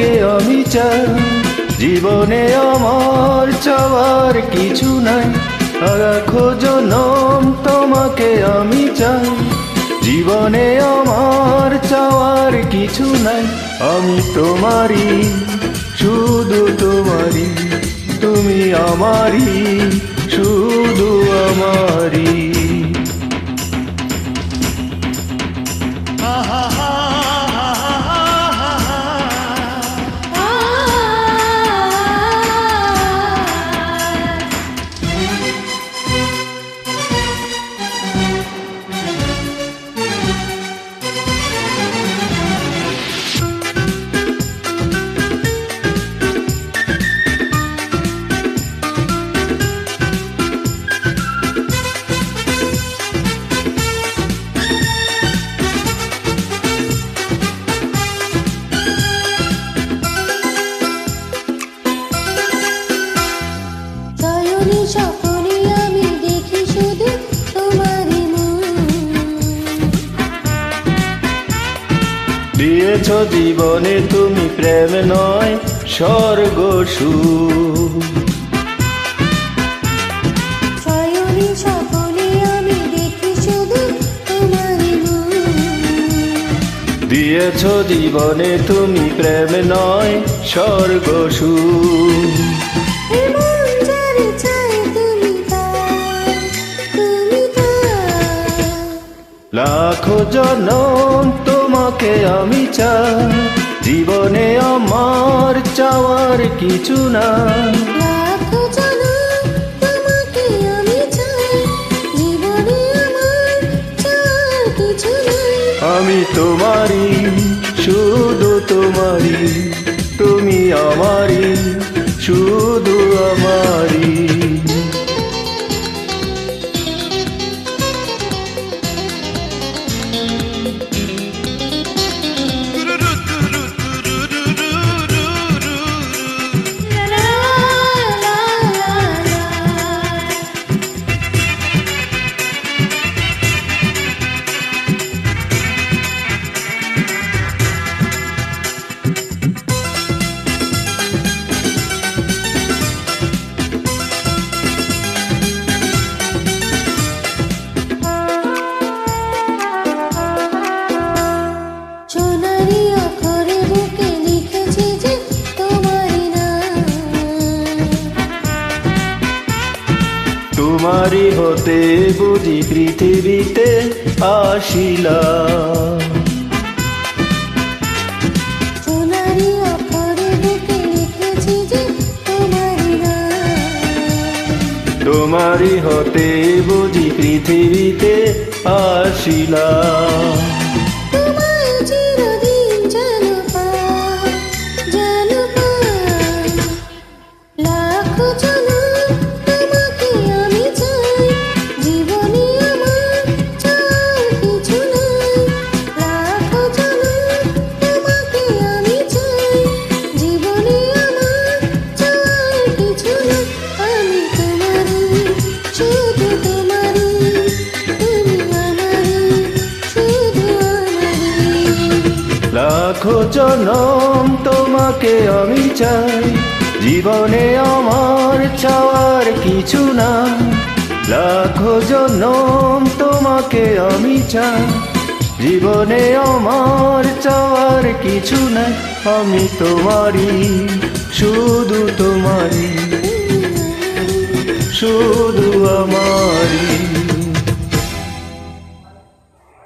তোমাকে আমি চাই। জীবনে আমার চাওয়ার কিছু নাই। রাখো জনম তোমাকে আমি চাই। জীবনে আমার চাওয়ার কিছু নাই। আমি তোমারই, শুধু তোমারই, তুমি আমারই। স্বপনে আমি দেখি শুধু তোমারই দিয়েছ জীবনে তুমি প্রেম নয় স্বর্গ সুখ। দিয়েছ জীবনে তুমি প্রেম নয় স্বর্গ সুখ। লাখো জনম তোমাকে আমি চাই। জীবনে আমার চাওয়ার কিছু না আমি তোমারই শুধু তোমারই। তুমি আমারই শুধু তোমারই হতে বুঝি পৃথিবীতে আসিলা। তোমারই হতে বুঝি পৃথিবীতে আসিলাম লাখো জনম, তোমাকে আমি চাই। জীবনে আমার চাওয়ার কিছু না লাখো জনম, তোমাকে আমি চাই। জীবনে আমার চাওয়ার কিছু নাই। আমি তোমারই, শুধু তোমারই। শুধু আমারই।